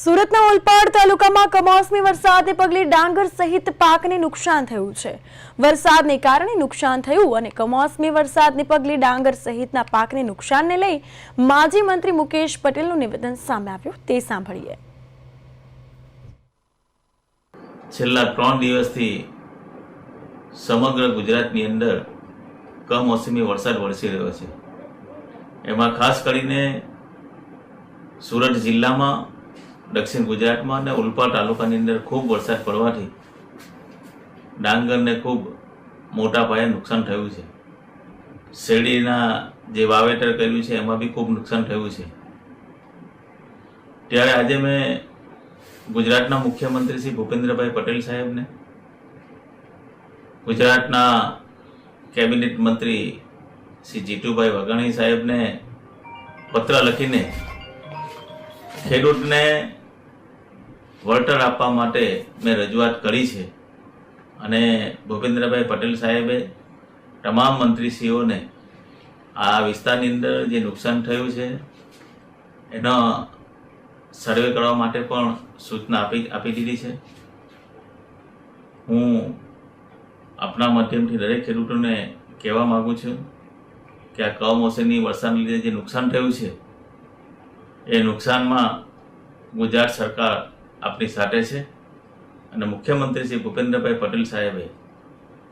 સુરતના ઓલપાડ તાલુકામાં કમોસમી વરસાદને પગલે ડાંગર સહિત પાકને નુકસાન થયું છે. વરસાદને કારણે નુકસાન થયું અને કમોસમી વરસાદને પગલે ડાંગર સહિતના પાકને નુકસાનને લઈ માજી મંત્રી મુકેશ પટેલનું નિવેદન સામે આવ્યું. તે સાંભળીએ. છેલ્લા ત્રણ દિવસથી સમગ્ર ગુજરાતની અંદર કમોસમી વરસાદ વરસી રહ્યો છે. એમાં ખાસ કરીને સુરત જિલ્લામાં દક્ષિણ ગુજરાતમાં અને ઉલ્પા તાલુકાની અંદર ખૂબ વરસાદ પડવાથી ડાંગરને ખૂબ મોટા પાયે નુકસાન થયું છે. શેરડીના જે વાવેતર કર્યું છે, એમાં બી ખૂબ નુકસાન થયું છે. ત્યારે આજે મેં ગુજરાતના મુખ્યમંત્રી શ્રી ભૂપેન્દ્રભાઈ પટેલ સાહેબને, ગુજરાતના કેબિનેટ મંત્રી શ્રી જીતુભાઈ વઘાણી સાહેબને પત્ર લખીને ખેડૂતને વળતર આપવા માટે મેં રજૂઆત કરી છે. અને ભૂપેન્દ્રભાઈ પટેલ સાહેબે તમામ મંત્રીશ્રીઓને આ વિસ્તારની અંદર જે નુકસાન થયું છે, એનો સર્વે કરવા માટે પણ સૂચના આપી આપી દીધી છે. હું આપના માધ્યમથી દરેક ખેડૂતોને કહેવા માગું છું કે આ કમોસમી વરસાદને લીધે જે નુકસાન થયું છે, એ નુકસાનમાં ગુજરાત સરકાર આપની સાથે છે. અને મુખ્યમંત્રી શ્રી ભૂપેન્દ્રભાઈ પટેલ સાહેબે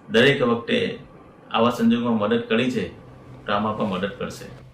દરેક વખતે આવા સંજોગોમાં મદદ કરી છે. તો આમાં પણ મદદ કરશે.